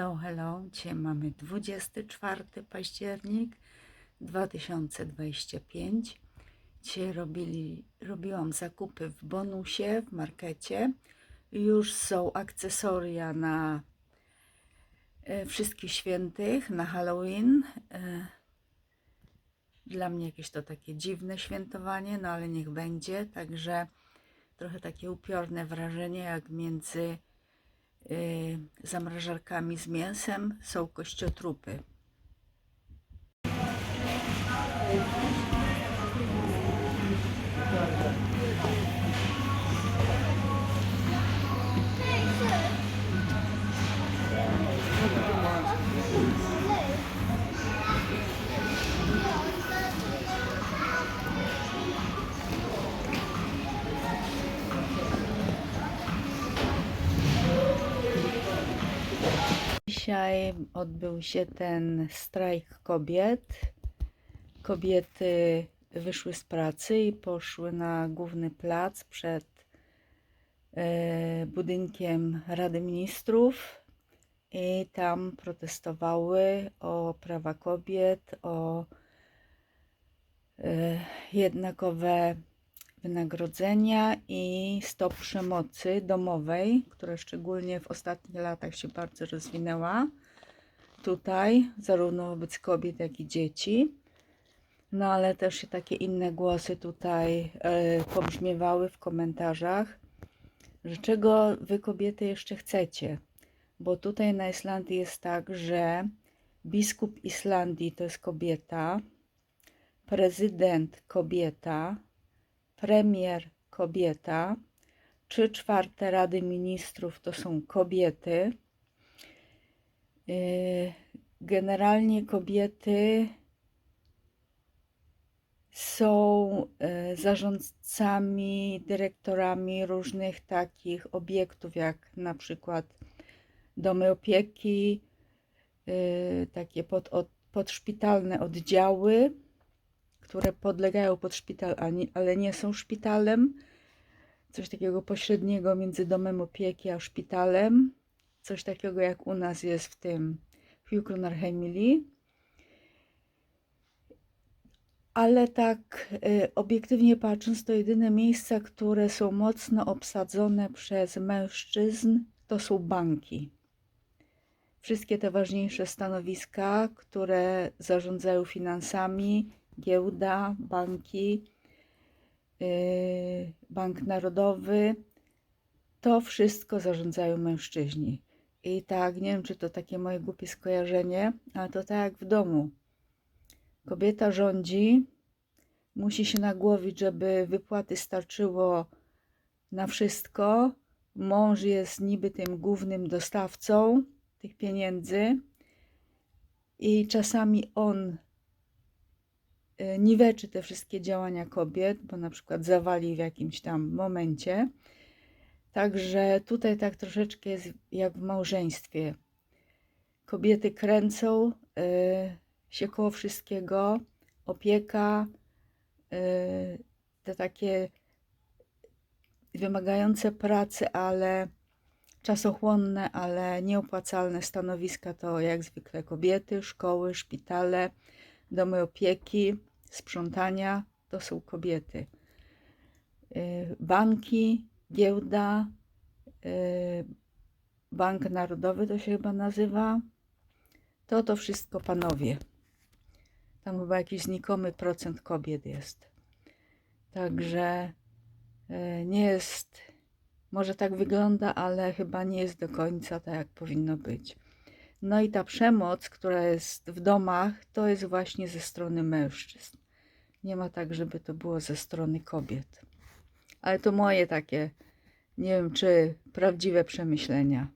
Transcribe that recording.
Hello, hello. Dzisiaj mamy 24 październik 2025. Dzisiaj robili, robiłam zakupy w bonusie, w markecie. Już są akcesoria na e, wszystkich świętych, na Halloween. E, dla mnie jakieś to takie dziwne świętowanie, no ale niech będzie. Także trochę takie upiorne wrażenie, jak między zamrażarkami z mięsem są kościotrupy. Dzisiaj odbył się ten strajk kobiet. Kobiety wyszły z pracy i poszły na główny plac przed e, budynkiem Rady Ministrów i tam protestowały o prawa kobiet, o e, jednakowe wynagrodzenia i stop przemocy domowej, która szczególnie w ostatnich latach się bardzo rozwinęła tutaj, zarówno wobec kobiet, jak i dzieci. No ale też się takie inne głosy tutaj e, pobrzmiewały w komentarzach, że czego wy kobiety jeszcze chcecie? Bo tutaj na Islandii jest tak, że biskup Islandii to jest kobieta, prezydent kobieta, premier kobieta, trzy czwarte Rady Ministrów to są kobiety. Yy, Generalnie kobiety są yy, zarządcami, dyrektorami różnych takich obiektów, jak na przykład domy opieki, yy, takie pod, od, podszpitalne oddziały które podlegają pod szpital, ale nie są szpitalem. Coś takiego pośredniego między domem opieki a szpitalem. Coś takiego jak u nas jest w tym Hjúkrunarheimili. Ale tak y, obiektywnie patrząc, to jedyne miejsca, które są mocno obsadzone przez mężczyzn, to są banki. Wszystkie te ważniejsze stanowiska, które zarządzają finansami, giełda, banki, yy, Bank Narodowy, to wszystko zarządzają mężczyźni. I tak, nie wiem, czy to takie moje głupie skojarzenie, ale to tak jak w domu. Kobieta rządzi, musi się nagłowić, żeby wypłaty starczyło na wszystko. Mąż jest niby tym głównym dostawcą tych pieniędzy i czasami on y, niweczy te wszystkie działania kobiet, bo na przykład zawali w jakimś tam momencie. Także tutaj tak troszeczkę jest jak w małżeństwie. Kobiety kręcą y, się koło wszystkiego, opieka, y, te takie wymagające pracy, ale czasochłonne, ale nieopłacalne stanowiska to jak zwykle kobiety, szkoły, szpitale, domy opieki, sprzątania to są kobiety. Y, Banki, giełda, y, Bank Narodowy to się chyba nazywa. To to wszystko panowie. Tam chyba jakiś znikomy procent kobiet jest. Także y, nie jest, może tak wygląda, ale chyba nie jest do końca tak, jak powinno być. No i ta przemoc, która jest w domach, to jest właśnie ze strony mężczyzn. Nie ma tak, żeby to było ze strony kobiet. Ale to moje takie, nie wiem czy prawdziwe przemyślenia.